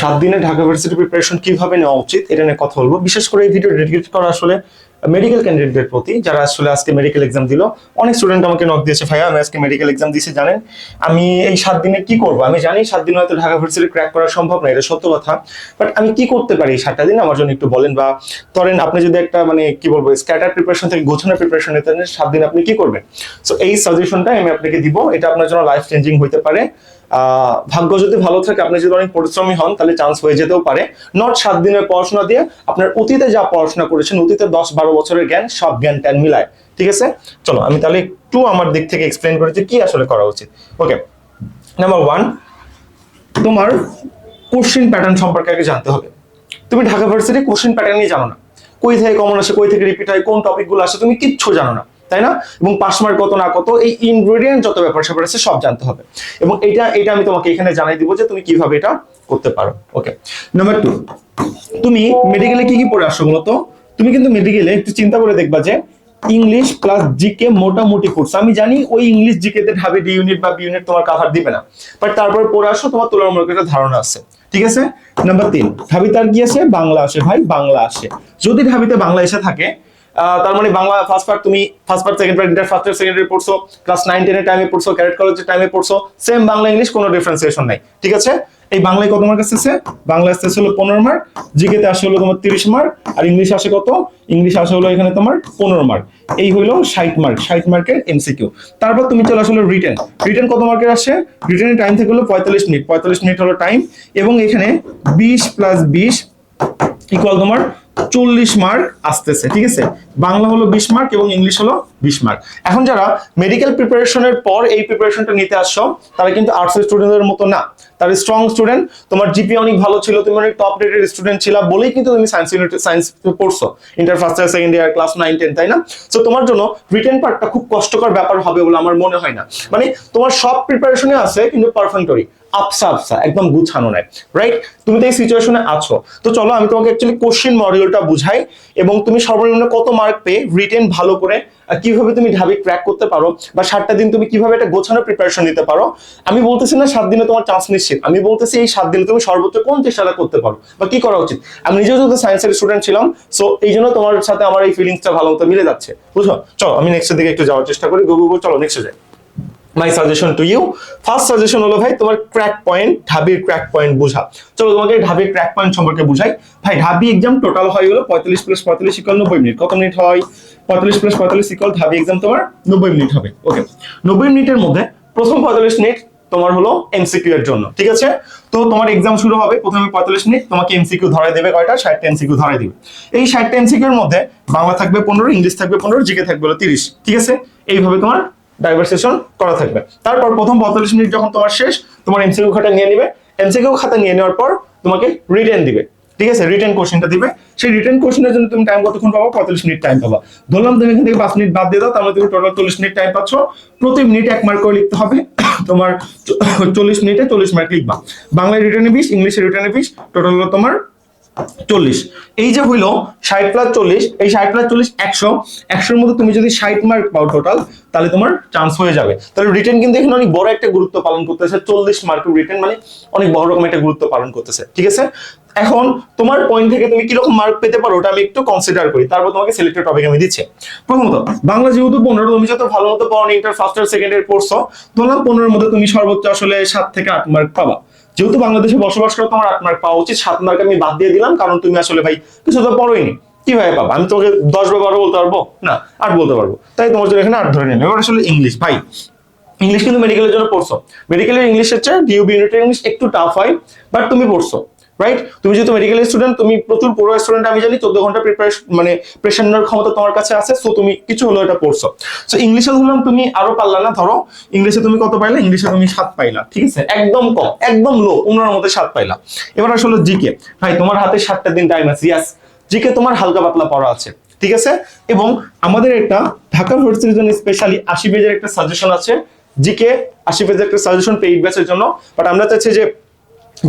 সাত দিনে Dhaka varsity preparation কীভাবে নেওয়া উচিত, এটা নিয়ে কথা বলব। বিশেষ করে এই ভিডিও ডেডিকেট করা আসলে মেডিকেল ক্যান্ডিডেটদের প্রতি, যারা আসলে আজকে মেডিকেল এক্সাম দিল। অনেক স্টুডেন্ট আমাকে নক দিয়েছে, ভাইয়া, আমি আজকে মেডিকেল এক্সাম দিয়েছি জানেন? আমি এই সাত দিনে কি করব? আমি জানি সাত দিন হয়তো ঢাকা ভার্সিটি ক্র্যাক করা সম্ভব না, এটা সত্য কথা। বাট আমি কি করতে পারি সাতটা দিন? আমার জন্য একটু বলেন বা ধরেন আপনি যদি একটা মানে কি বলব স্ক্যাটার প্রিপারেশন থেকে গোছানো প্রিপারেশন নিতে সাত দিন আপনি কি করবেন? সো এই সাজেশনটা আমি আপনাকে দিব। এটা আপনার জন্য লাইফ চেঞ্জিং হতে পারে। ভাগ্য যদি ভালো থাকে, আপনি যদি অনেক পরিশ্রমী হন, তাহলে চান্স হয়ে যেতেও পারে। নট সাত দিনের পড়াশোনা দিয়ে আপনার অতীতে যা পড়াশোনা করেছেন, অতীতে দশ বারো বছরের জ্ঞান, সব জ্ঞান ট্যান মিলায়। ঠিক আছে? চলো, আমি তাহলে একটু আমার দিক থেকে এক্সপ্লেন করেছি কি আসলে করা উচিত। ওকে নাম্বার ওয়ান তোমার কোশ্চিন প্যাটার্ন সম্পর্কে আগে জানতে হবে। তুমি ঢাকা ভার্সিটি কোশ্চিন প্যাটার্ন নিয়ে জানো না। কই থেকে কমন আসে, কই থেকে রিপিট হয়, কোন টপিকগুলো আসে, তুমি কিচ্ছু জানো না। তাই না? এবং পাস মার্ক কত না কত, এই ইনগ্রেডিয়েন্ট যত ব্যাপার স্যাপার আছে সব জানতে হবে। এবং এটা এটা আমি তোমাকে এখানে জানাই দিব যে তুমি কীভাবে এটা করতে পারো। ওকে নাম্বার টু তুমি মেডিকেলে কি কি পড়ে আসো মূলত তুমি কিন্তু মেডিকেলে একটু চিন্তা করে দেখবা যে ইংলিশ প্লাস জিকে মোটামুটি পড়ছো আমি জানি ওই ইংলিশ জিকে তে ঢাবি ডি ইউনিট বা বি ইউনিট তোমার কাভার দিবে না। বাট তারপর পড়ে আসো, তোমার তুলনামূলক একটা ধারণা আছে। ঠিক আছে? নাম্বার তিন ঢাবি তার কি আছে বাংলা আসে ভাই, বাংলা আসে। যদি ঢাবিতে বাংলা এসে থাকে তার মানে বাংলা ফার্স্ট পার্ট তুমি first part second part inter first year second year পড়ছো ক্লাস নাইন টেনের টাইমে পড়ছো ক্যারেট কলেজের টাইমে পড়ছো সেম বাংলা ইংলিশ কোনো ডিফারেন্সিয়েশন নাই, ঠিক আছে? এই বাংলায় কত মার্ক আসতেছে? বাংলা আসতেছে হলো পনেরো মার্ক জিকেতে আসে হলো তোমার তিরিশ মার্ক আর ইংলিশ আসে কত? ইংলিশ আসে হলো এখানে তোমার পনেরো মার্ক এই হলো ষাট মার্ক ষাট মার্কের এমসিকিউ তারপর তুমি চলে আসলে রিটেন রিটেন কত মার্কের আসে? রিটেনের টাইম থেকে হলো পঁয়তাল্লিশ মিনিট পঁয়তাল্লিশ মিনিট হলো টাইম এবং এখানে বিশ প্লাস বিশ ইকুয়াল তোমার চল্লিশ মার্ক আসতেছে, ঠিক আছে? বাংলা হলো বিশ মার্ক এবং ইংলিশ হলো বিশ মার্ক এখন যারা মেডিকেল প্রিপারেশনের পর এই প্রিপারেশনটা নিতে আসছো, তারা কিন্তু আর্টস স্টুডেন্টের মতো না। তারা স্ট্রং স্টুডেন্ট তোমার জিপি অনেক ভালো ছিল, তুমি অনেক টপ রেটেড স্টুডেন্ট ছিল বলেই কিন্তু তুমি সায়েন্স ইউনিট সায়েন্স পড়ছো। Inter first year second year class nine ten তাই না? সো তোমার জন্য রিটেন পার্টটা খুব কষ্টকর ব্যাপার হবে বলে আমার মনে হয় না। মানে তোমার সব প্রিপারেশনে আছে, কিন্তু পারফেক্টরি আপসা আপসা একদম গুছানো নাই রাইট তুমি তো এই সিচুয়েশনে আছো। তো চলো, আমি তোমাকে অ্যাকচুয়ালি কোশ্চেন মডিউলটা বুঝাই এবং তুমি সর্বনিম্ন কত মার্ক পেয়ে রিটেন ভালো করে কীভাবে তুমি ঢাবি ক্র্যাক করতে পারো বা সাতটা দিন তুমি কীভাবে একটা গোছানো প্রিপারেশন নিতে পারো। আমি বলতেছি না সাত দিনে তোমার চান্স নিশ্চিত, আমি বলতেছি এই সাত দিনে তুমি সর্বোচ্চ কোন চেষ্টাটা করতে পারো বা কি করা উচিত? আমি নিজেও যেহেতু সায়েন্সের স্টুডেন্ট ছিলাম সো এই জন্য তোমার সাথে আমার এই ফিলিংসটা ভালো মতো মিলে যাচ্ছে, বুঝছ? চলো, আমি নেক্সটের দিকে একটু যাওয়ার চেষ্টা করি গুগল চলো নেক্সটে যাই। My suggestion to you first suggestion হলো, ভাই, তোমার ক্র্যাক পয়েন্ট ঢাবির ক্র্যাক পয়েন্ট বোঝা। চলো, তোমাকে ঢাবির ক্র্যাক পয়েন্ট সম্পর্কে বুঝাই। ভাই, ঢাবি এক্সাম টোটাল হয় হলো পঁয়তাল্লিশ প্লাস পঁয়তাল্লিশ ইকাল নব্বই মিনিট কত মিনিট হয়? পঁয়তাল্লিশ প্লাস পঁয়তাল্লিশ ইকাল ঢাবি এক্সাম তোমার নব্বই মিনিট হবে। ওকে নব্বই মিনিটের মধ্যে প্রথম পঁয়তাল্লিশ মিনিট তোমার হলো এমসিকিউ এর জন্য, ঠিক আছে? তো তোমার এক্সাম শুরু হবে, প্রথমে পঁয়তাল্লিশ মিনিট তোমাকে এমসিকিউ ধরাই দেবে কয়টা? ষাটটা এমসিকিউ ধরাই দিবে। এই ষাটটা এমসিকিউ এর মধ্যে বাংলা থাকবে পনেরো, ইংলিশ থাকবে পনেরো, জিকে থাকবে হলো তিরিশ, ঠিক আছে? এইভাবে তোমার ডাইভার্সেশন করা থাকবে। তারপর প্রথম পঁয়তাল্লিশ মিনিট যখন তোমার শেষ, তোমার এমসিকিউ খাতা নিয়ে নিবে। এমসিকিউ খাতা নিয়ে নেওয়ার পর তোমাকে রিটেন দিবে। ঠিক আছে? রিটেন কোশ্চেনটা দিবে। সেই রিটেন কোশ্চেনের জন্য তুমি টাইম কতক্ষণ পাবো? পঁয়তাল্লিশ মিনিট টাইম পাবা। ধরলাম তুমি এখান থেকে পাঁচ মিনিট বাদ দিয়ে দাও তাহলে তুমি টোটাল চল্লিশ মিনিট টাইম পাচ্ছ। প্রতি মিনিট এক মার্ক করে লিখতে হবে। তোমার চল্লিশ মিনিটে চল্লিশ মার্ক লিখবা। বাংলায় রিটার্নে বিশ, ইংলিশে রিটার্নে বিশ টোটাল তোমার চল্লিশ। এই যে হইল ষাট প্লাস চল্লিশ, এই ষাট প্লাস চল্লিশ একশো। একশোর মধ্যে তুমি যদি ষাট মার্ক পাও টোটাল তাহলে তোমার চান্স হয়ে যাবে। তাহলে রিটেন কিন্তু এখানে অনেক বড় একটা গুরুত্ব পালন করতেছে। চল্লিশ মানে অনেক বড় রকম একটা গুরুত্ব পালন করতেছে। ঠিক আছে? এখন তোমার পয়েন্ট থেকে তুমি কীরকম মার্ক পেতে পারো ওটা আমি একটু কনসিডার করি। তারপর তোমাকে সিলেক্টেড টপিক আমি দিচ্ছি। প্রথমত, বাংলা যেহেতু পনেরো, তুমি যত ভালো মতো পড়ো inter first year second year পড়ছো ধরলাম পনেরোর মধ্যে তুমি সর্বোচ্চ আসলে সাত থেকে আট মার্ক পাবা। যেহেতু বাংলাদেশে বসবাস করো, তোমার আট মার্ক পাওয়া উচিত। সাত মার্ক আমি বাদ দিয়ে দিলাম, কারণ তুমি আসলে ভাই কিছু তো পড়োইনি। ভাই পাবো? আমি তোমাকে দশ বা বারো বলতে পারব? না, আট বলতে পারব। তাই তোমার জন্য এখানে আট ধরে নিলাম। এবার আসলে ইংলিশ ভাই ইংলিশ কিন্তু মেডিকেলের জন্য পড়ছো। মেডিকেলের ইংলিশ হচ্ছে ডিউবি ইউনিটের ইংলিশ একটু টাফ হয় বাট তুমি পড়ছো। রাইট তুমি যেহেতু মেডিকেল স্টুডেন্ট তুমি প্রচুর পড়ো স্টুডেন্ট আমি জানি চোদ্দ ঘণ্টা প্রিপারেশন মানে প্রেশার নেওয়ার ক্ষমতা তোমার কাছে আছে সো তুমি কিছু হলো এটা পড়ছো। সো ইংলিশে ধরলাম তুমি আরও পারলা না? ধরো ইংলিশে তুমি কত পাইলা? ইংলিশে তুমি সাত পাইলা, ঠিক আছে? একদম কম, একদম লো উনার মধ্যে সাত পাইলা। এবার আসলে জিকে। ভাই, তোমার হাতে সাতটা দিন টাইম আছে ইয়াস জিকে তোমার হালকা পাতলা পড়া আছে, ঠিক আছে? এবং আমাদের একটা ঢাকা ভার্সিটির জন্য স্পেশালি আশি পেজের একটা সাজেশন আছে। জিকে আশি পেজের একটা সাজেশন পেইড ব্যাচের জন্য বাট আমরা চাচ্ছি যে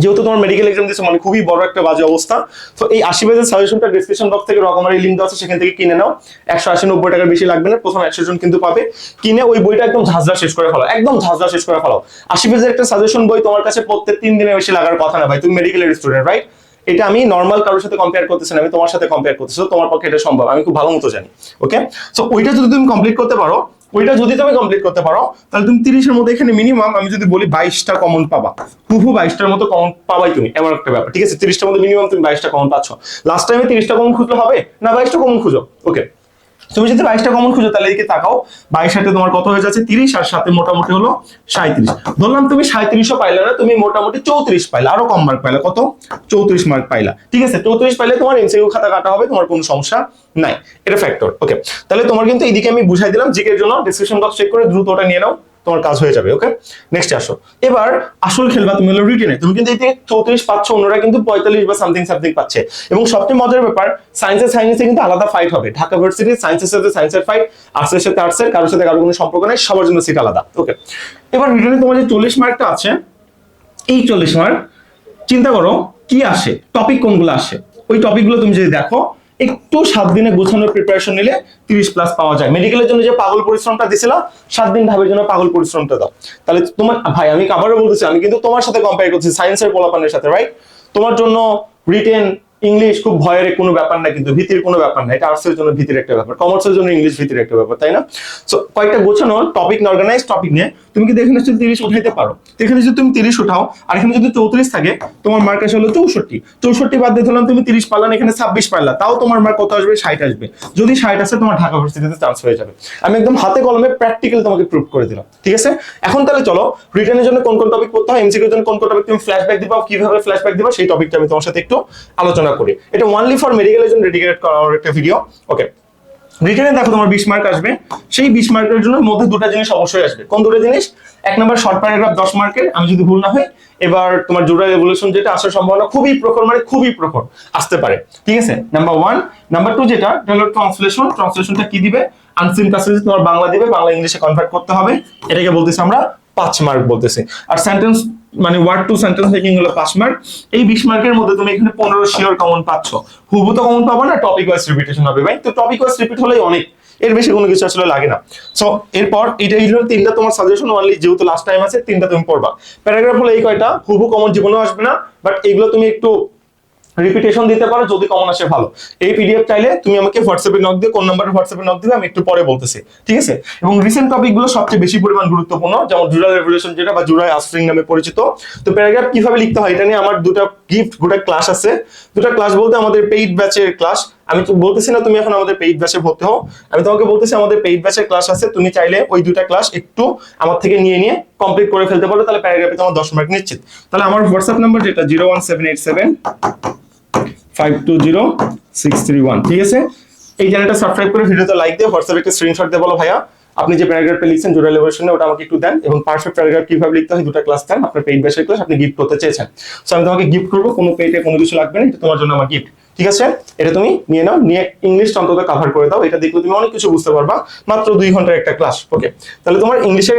যেহেতু তোমার মেডিকেল এক্সাম দিচ্ছে মানে খুবই বড় একটা বাজে অবস্থা। তো এই আশি পেজের সাজেশনটা ডিসক্রিপশন বক্স থেকে রকমারি লিঙ্ক আছে, সেখান থেকে কিনে নাও। একশো আশি নব্বই টাকার বেশি লাগবে না, প্রথম একশো জন কিন্তু পাবে। কিনে ওই বইটা একদম ঝাঁঝরা শেষ করে ফেলো, একদম ঝাঁঝরা শেষ করে ফেলো। আশি পেজের একটা সাজেশন বই তোমার কাছে প্রত্যেক তিন দিনের বেশি লাগার কথা না ভাই, তুমি মেডিকেলের স্টুডেন্ট রাইট এটা আমি নর্মাল কারোর সাথে কম্পেয়ার করতেছি না, আমি তোমার সাথে কম্পেয়ার করতেছি তোমার পক্ষে এটা সম্ভব, আমি খুব ভালো মতো জানি ওকে সো ওইটা যদি তুমি কমপ্লিট করতে পারো ওইটা যদি তুমি কমপ্লিট করতে পারো, তাহলে তুমি তিরিশের মধ্যে এখানে মিনিমাম আমি যদি বলি বাইশটা কমন পাবা। হুহু, বাইশটার মতো কমন পাবাই তুমি, এমন একটা ব্যাপার। ঠিক আছে? তিরিশটার মধ্যে মিনিমাম তুমি বাইশটা কমন পাচ্ছ। লাস্ট টাইমে তিরিশটা কমন খুঁজলে হবে? না, বাইশটা কমন খুঁজো। ওকে তুমি যদি বাইশটা কমন খুঁজো, তাহলে এদিকে তাকাও। বাইশ সাথে তোমার কত হয়ে যাচ্ছে? তিরিশ, আর সাথে মোটামুটি হলো সাঁত্রিশ ধরলাম তুমি সাঁত্রিশও পাইলে না, তুমি মোটামুটি চৌত্রিশ পাইলে। আরও কম মার্ক পাইলে। কত? চৌত্রিশ মার্ক পাইলা। ঠিক আছে, চৌত্রিশ পাইলে তোমার এমসিকিউ খাতা কাটা হবে, তোমার কোনো সমস্যা নাই। এটা ফ্যাক্টর ওকে তাহলে তোমার কিন্তু এদিকে আমি বুঝাই দিলাম, জিকের জন্য ডিসক্রিপশন বক্স চেক করে দ্রুত ওটা নিয়ে নাও। তোমার কাজ হয়ে যাবে ওকে নেক্সট আসো। এবার আসল খেলবা তুমি হলো রিটেনে তুমি কিন্তু এতে চৌত্রিশ পাচ্ছ অন্যরা কিন্তু পঁয়তাল্লিশ বা সামথিং সামথিং পাচ্ছে। এবং সবচেয়ে মজার ব্যাপার সায়েন্সের সায়েন্সে কিন্তু আলাদা ফাইট হবে। ঢাকা ভার্সিটি সায়েন্সের সাথে সায়েন্সের ফাইট আর্টসের সাথে আর্টসের কারোর সাথে কারোর কোনো সম্পর্ক নেই, সবার জন্য সিট আলাদা ওকে এবার রিটেনে তোমার যে চল্লিশ মার্কটা আছে, এই চল্লিশ মার্ক চিন্তা করো, কি আসে? টপিক কোনগুলো আসে? ওই টপিকগুলো তুমি যদি দেখো একটু সাত দিনে গোছানোর প্রিপারেশন নিলে তিরিশ প্লাস পাওয়া যায়। মেডিকেলের জন্য যে পাগল পরিশ্রমটা দিছিল সাত দিন ভাবের জন্য পাগল পরিশ্রমটা দাও। তাহলে তোমার ভাই, আমি আবারও বলতেছি, আমি কিন্তু তোমার সাথে কম্পেয়ার করছি সায়েন্সের পোলাপানের সাথে রাইট তোমার জন্য রিটেন ইংলিশ খুব ভয়ের কোনো ব্যাপার না, কিন্তু ভীতির কোনো ব্যাপার না। এটা আর্টসের জন্য ভীতির একটা ব্যাপার কমার্সের জন্য ইংলিশ ভীতির একটা ব্যাপার, তাই না? সো কয়েকটা গোছানো টপিক অর্গানাইজ টপিক নিয়ে তুমি কি এখানে যদি তিরিশ উঠাইতে পারো? এখানে যদি তুমি তিরিশ উঠাও, আর এখানে যদি চৌত্রিশ থাকে, তোমার মার্ক আসে হলো চৌষট্টি। চৌষট্টি বাদ দিয়ে ধরলাম তুমি তিরিশ পারলাম এখানে ছাব্বিশ পারলা, তাও তোমার মার্ক কত আসবে? ষাট আসবে। যদি ষাট আসে, তোমার ঢাকা ভার্সিটিতে চান্স হয়ে যাবে। আমি একদম হাতে কলমে প্র্যাকটিক্যাল তোমাকে প্রুভ করে দিলাম, ঠিক আছে? এখন তাহলে চলো রিটার্নের জন্য কোন কোন টপিক পড়তে হয় এমসিকিউর জন্য কোন কোন টপিক তুমি ফ্ল্যাশব্যাক দিবা, কীভাবে ফ্ল্যাশব্যাক দিবা, সেই টপিকটা আমি তোমার সাথে একটু আলোচনা করি। এটা ওয়ানলি ফর মেডিকেলের জন্য ডেডিকেটেড করা একটা ভিডিও ওকে রিটার্নে দেখো তোমার বিশ মার্ক আসবে। সেই বিশ মার্কের জন্য মধ্যে দুটো জিনিস অবশ্যই আসবে। কোন দুটো জিনিস? এক নম্বর শর্ট প্যারাগ্রাফ দশ মার্কের আমি যদি ভুল না হয় এবার তোমার জোড়া রেভলিউশন যেটা আসার সম্ভাবনা খুবই প্রখর মানে খুবই প্রখর আসতে পারে। ঠিক আছে? নাম্বার ওয়ান নাম্বার টু যেটা হলো ট্রান্সলেশন ট্রান্সলেশনটা কি দিবে? আনসিন প্যাসেজ তোমার বাংলা দিবে, বাংলা ইংলিশে কনভার্ট করতে হবে। এটাকে বলতেছি আমরা পাঁচ মার্ক বলতেছি। আর সেন্টেন্স মানে ওয়ার্ড টু সেন্টেন্স মেকিং হলো পাঁচ মার্ক এই বিশ মার্কের মধ্যে তুমি এখানে পনেরো শিওর কমন পাচ্ছ। হুবু তো কমন পাবো না টপিক ওয়াইজ রিপিটেশন হবে ভাই তো টপিক ওয়াইজ রিপিট হলেই অনেক। এর বেশি কোনো কিছু আসলে লাগে না। সো এরপর এটা এই তিনটা তোমার সাজেশন অনলি যেহেতু লাস্ট টাইম আছে, তিনটা তুমি পড়বা। প্যারাগ্রাফ হলো এই কয়টা হুবু কমন জীবনেও আসবে না বাট এগুলো তুমি একটু রিপিটেশন দিতে পারো যদি কমন আসে ভালো। এই পিডিএফ চাইলে তুমি আমাকে হোয়াটসঅ্যাপে নক দিয়ে, কোন নাম্বারে হোয়াটসঅ্যাপে নক দিবে, আমি একটু পরে বলতেছি। ঠিক আছে? এবং রিসেন্ট টপিকগুলো সবচেয়ে বেশি পরিমাণ গুরুত্বপূর্ণ, যেমন জুরাল রেভলিউশন যেটা বা জুরাল আস্ট্রিং নামে পরিচিত। তো প্যারাগ্রাফ কীভাবে লিখতে হয়? এটা নিয়ে আমার দুটো গিফট গোটা ক্লাস আছে। দুটো ক্লাস বলতে আমাদের পেইড ব্যাচের ক্লাস আমি তো বলতেছি না, তুমি এখন আমাদের পেইড ব্যাচে ভর্তি হও। আমি তোমাকে বলতেছি, আমাদের পেইড ব্যাচের ক্লাস আছে। তুমি চাইলে ওই দুটা ক্লাস একটু আমার থেকে নিয়ে নিয়ে কমপ্লিট করে ফেলতে পারো। তাহলে প্যারাগ্রাফে তোমার দশ মার্ক নিশ্চিত। তাহলে আমার হোয়াটসঅ্যাপ নাম্বার যেটা zero one seven eight seven one ঠিক আছে? এই চ্যানেলটা সাবস্ক্রাইব করে ভিডিওতে লাইক দিয়ে হোয়াটসঅ্যাপে একটা স্ক্রিনশট দিয়ে বলো ভাইয়া। আপনি যে প্যারাগ্রাফটা লিখছেন জোড়া লেবরেশনে ওটা আমাকে একটু দেন এবং পারফেক্ট প্যারাগ্রাফ কীভাবে লিখতে হয়, দুটো ক্লাস দেন। আপনার পেইড ব্যাচের ক্লাস আপনি গিফট করতে চেয়েছেন। সো আমি তোমাকে গিফট করব, কোনো পেইডে কোনো কিছু লাগবে না, এটা তোমার জন্য আমার গিফট ঠিক আছে? এটা তুমি নিয়ে নাও, নিয়ে ইংলিশ অন্তত কভার করে দাও, এটা দেখলে তুমি অনেক কিছু বুঝতে পারবা। মাত্র দুই ঘণ্টার একটা ক্লাস ওকে তাহলে তোমার ইংলিশের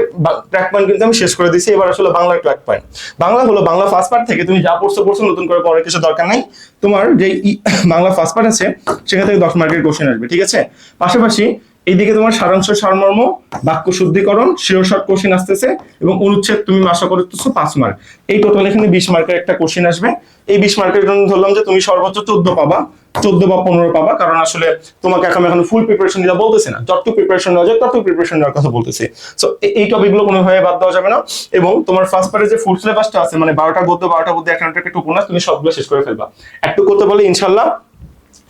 ট্র্যাক পয়েন্ট কিন্তু আমি শেষ করে দিয়েছি, এবার আসলে বাংলার ট্র্যাক পয়েন্ট বাংলা হলো বাংলা ফার্স্ট পার্ট থেকে তুমি যা পড়ছো পড়ছো, নতুন করে পড়ার কিছু দরকার নাই। তোমার যে বাংলা ফার্স্ট পার্ট আছে, সেখান থেকে দশ মার্কের কোশ্চেন আসবে, ঠিক আছে? পাশাপাশি এইদিকে তোমার সারাংশ, সারমর্ম, বাক্য শুদ্ধিকরণ শিরো শর্ট কোশ্চেন আসতেছে এবং অনুচ্ছেদ তুমি আশা করতেছো পাঁচ মার্ক এই টোটাল এখানে বিশ মার্কের একটা কোশ্চেন আসবে। এই বিশ মার্কের জন্য ধরলাম যে তুমি সর্বোচ্চ চোদ্দ পাবা, চোদ্দ বা পনেরো পাবা, কারণ আসলে তোমাকে এখন এখন ফুল প্রিপারেশন দেওয়া বলতেছে না। যতটুকু প্রিপারেশন নেওয়া যায় ততটুকু প্রিপারেশন নেওয়ার কথা বলতেছে। সো এই টপিকগুলো কোনোভাবে বাদ দেওয়া যাবে না। এবং তোমার ফার্স্ট পার্টে যে ফুল সিলেবাসটা আছে মানে বারোটা গদ্য বারোটা গদ্য একটা একটা উপন্যাস, তুমি সবগুলো শেষ করে ফেলবা। একটু করতে বলে ইনশাল্লাহ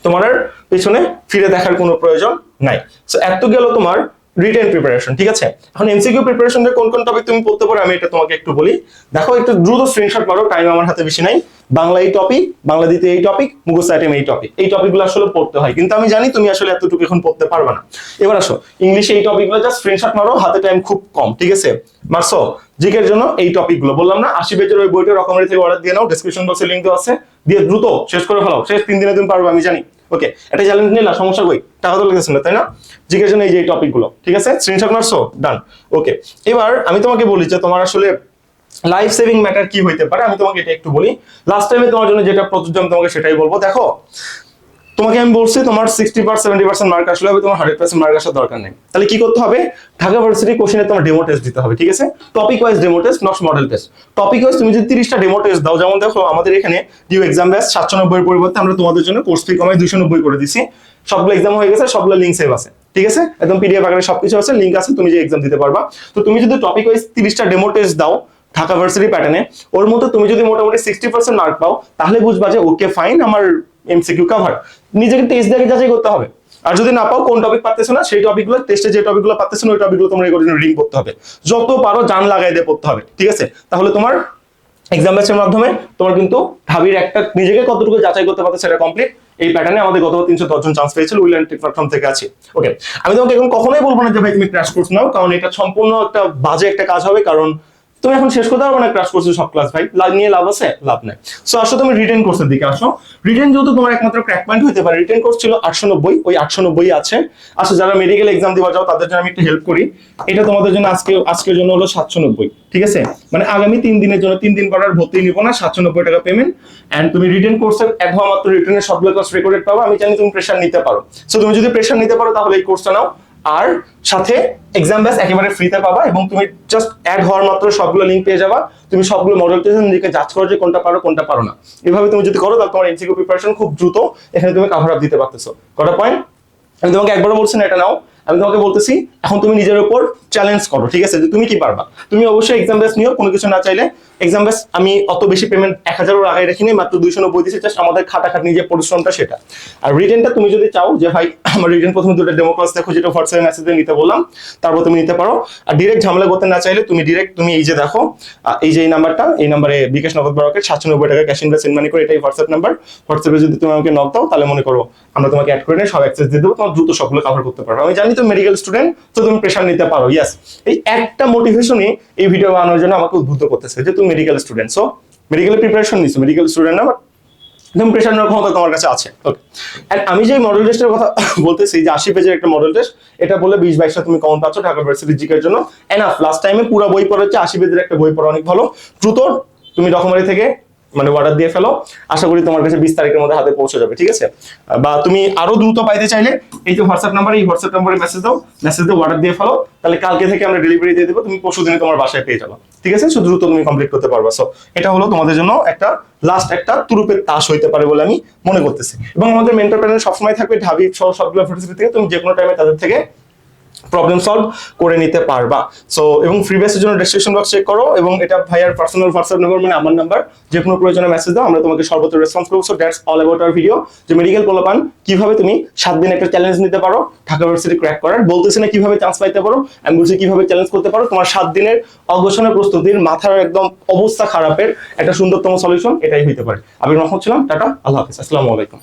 তোমার পেছনে ফিরে দেখার কোনো প্রয়োজন নাই। সো এত গেল তোমার রিটেন প্রিপারেশন ঠিক আছে? এখন এমসিকিউ প্রিপারেশনের কোন কোন টপিক তুমি পড়তে পারো, আমি এটা তোমাকে একটু বলি। দেখো, একটু দ্রুত স্ক্রিনশট মারো টাইম আমার হাতে বেশি নাই। বাংলা এই টপিক বাংলা দ্বিতীয় এই টপিক মুখস্থ আইটেম এই টপিক এই টপিকগুলো আসলে পড়তে হয়। কিন্তু আমি জানি তুমি আসলে এতটুকু এখন পড়তে পারবে না। এবার আসো ইংলিশে এই টপিকগুলো জাস্ট স্ক্রিনশট মারো, হাতে টাইম খুব কম, ঠিক আছে? মারছো? জিকের জন্য এই টপিকগুলো বললাম না, আশি পেজের ওই বইটা রকমের থেকে অর্ডার দিয়ে নাও ডেসক্রিপশন বক্সে লিঙ্ক দেওয়া আছে। দিয়ে দ্রুত শেষ করে ফেলাও। শেষ তিন দিনে তুমি পারবে, আমি জানি। ওকে এটা চ্যালেঞ্জ নিয়ে না, সমস্যা কই? টাকা তো লেগেছে না, তাই না? জিজ্ঞেস এই যে টপিকগুলো, ঠিক আছে? স্ক্রিনশট মারছো? ডান ওকে এবার আমি তোমাকে বলি যে তোমার আসলে লাইফ সেভিং ম্যাটার কি হইতে পারে, আমি তোমাকে এটা একটু বলি। লাস্ট টাইমে তোমার জন্য যেটা প্রযোজ্য, আমি তোমাকে সেটাই বলব। দেখো তোমাকে আমি বলছি তোমার sixty percent seventy percent mark আসলে হবে, তোমার হান্ড্রেড পার্সেন্ট মার্ক আসার দরকার নেই। তাহলে কি করতে হবে? ঢাকা ভার্সিটি কোশ্চেনে তোমার ডেমো টেস্ট দিতে হবে, ঠিক আছে? Topic wise demo test not model test topic wise তুমি যদি তিরিশটা ডেমো টেস্ট দাও, যেমন দেখো আমাদের এখানে ডিউ এক্সাম ব্যাস সাতশো নব্বই পরিবর্তে আমরা তোমাদের জন্য কোর্স ফি কমায় দুইশো নব্বই করে দিছি। সবগুলো এক্সাম হয়ে গেছে, সবগুলো লিঙ্ক সেভ আছে, ঠিক আছে? একদম পিডিএফ আকারে সবকিছু আছে লিঙ্ক আছে, তুমি যে এক্সাম দিতে পারবা। তো তুমি যদি টপিক ওয়াইজ তিরিশটা ডেমো টেস্ট দাও ঢাকা ভার্সিটি প্যাটার্নে ওর মতো তুমি যদি মোটামুটি সিক্সটি পার্সেন্ট মার্ক পাও, তাহলে বুঝবা যে ওকে ফাইন আমার এমসিকিউ কভার নিজেকে টেস্ট দিয়ে যাচাই করতে হবে। আর যদি না পাও, কোন টপিক পারতেছো না, সেই টপিকগুলো টেস্টে যে টপিকগুলো পারতেছো না, ওই টপিকগুলো তোমার রিডিং করতে হবে। যত পারো, জান লাগাই দিয়ে পড়তে হবে, ঠিক আছে? তাহলে তোমার এক্সাম ব্যাচের মাধ্যমে তোমার কিন্তু ঢাবির একটা, নিজেকে কতটুকু যাচাই করতে পারতো সেটা কমপ্লিট এই প্যাটার্নে আমাদের গত তিনশো দশজন চান্স পেয়েছিল, উইল অ্যান্ড প্ল্যাটফর্ম থেকে আছে। ওকে আমি তোমাকে এখন কখনোই বলব না যে ভাই তুমি ক্র্যাশ কোর্স নাও, কারণ এটা সম্পূর্ণ একটা বাজে একটা কাজ হবে, কারণ তুমি এখন শেষ করতে পারবে না ক্রাশ কোর্সের সব ক্লাস ভাই। নিয়ে লাভ আছে? লাভ নাই। সো আসো, তুমি রিটেন কোর্সের দিকে আসো। রিটেন যেহেতু তোমার একমাত্র ক্র্যাক পয়েন্ট হতে পারে রিটেন কোর্স ছিল আটশো নব্বই, ওই আটশো নব্বই আছে। আসো, যারা মেডিকেল এক্সাম দিবা, যাও, তাদের জন্য আমি একটু হেল্প করি। এটা তোমাদের জন্য আজকে, আজকের জন্য হলো সাতশো নব্বই, ঠিক আছে? মানে আগামী তিন দিনের জন্য, তিন দিন পর ভর্তি নিবো না, সাতশো নব্বই টাকা পেমেন্ট অ্যান্ড তুমি রিটেন কোর্সের এক হওয়া মাত্র রিটেনের সবগুলো ক্লাস রেকর্ডেড পাবো। আমি জানি তুমি প্রেশার নিতে পারো। সো তুমি যদি প্রেশার নিতে পারো, তাহলে এই কোর্সটা নাও। আর সাথে এক্সাম ব্যাস একেবারে ফ্রিতে পাবা এবং তুমি জাস্ট অ্যাড হওয়ার মাত্র সবগুলো লিঙ্ক পেয়ে যাবা। তুমি সবগুলো মডেল টেস্ট নিজেকে যাচ করো যে কোনটা পারো কোনটা পারো না। এভাবে তুমি যদি করো, তাহলে তোমার এমসিকিউ প্রিপারেশন খুব দ্রুত এখানে তুমি কাভার আপ দিতে পারতেছো। কটা পয়েন্ট আমি তোমাকে একবারও বলছি না, এটা নাও। আমি তোমাকে বলতেছি, এখন তুমি নিজের উপর চ্যালেঞ্জ করো, ঠিক আছে? যে তুমি কি পারবা? তুমি অবশ্যই এক্সাম বেস নিও, কোনো কিছু না চাইলে। এক্সাম বেস আমি অত বেশি পেমেন্ট এক হাজারও আগে রাখিনি, মাত্র দুইশো নব্বই দিচ্ছি জাস্ট আমাদের খাটাখাটনি যে পরিশ্রমটা সেটা। আর রিটেনটা তুমি যদি চাও, যে ভাই, আমার রিটেন প্রথমে দুটো ডেমো ক্লাস দেখো, যেটা হোয়াটসঅ্যাপ মেসেজে নিতে বললাম, তারপর তুমি নিতে পারো। আর ডিরেক্ট ঝামেলা করতে না চাইলে তুমি ডিরেক্ট তুমি এই যে দেখো এই যে এই নাম্বারটা এই নাম্বারে বিকাশ নগদ বড়কে সাতশো নব্বই টাকা ক্যাশ ইনভেস্ট মানি করে, এটাই হোয়াটসঅ্যাপ নাম্বার হোয়াটসঅ্যাপে যদি তুমি আমাকে নক দাও, তাহলে মনে করো আমরা তোমাকে অ্যাড করে নিয়ে সব অ্যাক্সেস দিয়ে দেবো, তোমার দ্রুত সবগুলো কভার করতে পারো আমি জানি তো মেডিকেল স্টুডেন্ট তো তুমি প্রেশার নিতে পারো ইয়েস এই একটা মোটিভেশনই এই ভিডিও বানানোর জন্য আমাকে উদ্বুদ্ধ করতেছে যে তুমি মেডিকেল স্টুডেন্ট সো মেডিকেলের প্রিপারেশন নিচ্ছ মেডিকেল স্টুডেন্ট না তুমি প্রেশার নেওয়ার ক্ষমতা তোমার কাছে আছে। ওকে আর আমি যে মডেল টেস্টের কথা বলতেছি, যে আশি পেজের একটা মডেল টেস্ট এটা বলে বিশ বাইশটা তুমি কমন পাচ্ছ ঢাকা ভার্সিটি জিকের জন্য। এনাফ লাস্ট টাইমে পুরো বই পড়া হচ্ছে, আশি পেজের একটা বই পড়া অনেক ভালো। দ্রুত তুমি ডকুমেন্টারি থেকে মানে অর্ডার দিয়ে ফেলো। আশা করি তোমার কাছে বিশ তারিখের মধ্যে হাতে পৌঁছে যাবে, ঠিক আছে? বা তুমি আরও দ্রুত পাইতে চাইলে এই যে হোয়াটসঅ্যাপ নাম্বার এই হোয়াটসঅ্যাপ নাম্বারে মেসেজ দাও মেসেজ দিয়ে অর্ডার দিয়ে ফেলো। তাহলে কালকে থেকে আমরা ডেলিভারি দিয়ে দেবো, তুমি পরশু দিনে তোমার বাসায় পেয়ে যাব, ঠিক আছে? শুধু দ্রুত তুমি কমপ্লিট করতে পারবা। সো এটা হলো তোমাদের জন্য একটা লাস্ট একটা তুরুপের তাস হইতে পারে বলে আমি মনে করতেছি। এবং আমাদের মেন্টর প্যানেল সবসময় থাকবে, ঢাবি সহ সবগুলো ফেসিলিটি থেকে তুমি যে কোনো টাইমে তাদের থেকে প্রবলেম সলভ করে নিতে পারবা। সো এবং ফ্রি বেসের জন্য ডেসক্রিপশন বক্স চেক করো এবং এটা ভাইয়ার পার্সোনাল হোয়াটসঅ্যাপ নাম্বার মানে আমার নাম্বার যে কোনো প্রয়োজনে মেসেজ দাও, আমরা তোমাকে সর্বোচ্চ রেসপন্স করব। So that's all about our video যে মেডিকেল পোলাপান, কীভাবে তুমি সাত দিন একটা চ্যালেঞ্জ নিতে পারো, ঢাকা ইউনিভার্সিটি ক্র্যাক করার। বলতেছি না কীভাবে চান্স পাইতে পারো, আমি বলছি কীভাবে চ্যালেঞ্জ করতে পারো। তোমার সাত দিনের অগ্রসনের প্রস্তুতির মাথার একদম অবস্থা খারাপের একটা সুন্দরতম সলিউশন এটাই হইতে পারে। আমি রহমত ছিলাম, টাটা, আল্লাহ হাফিজ, আসসালামু আলাইকুম।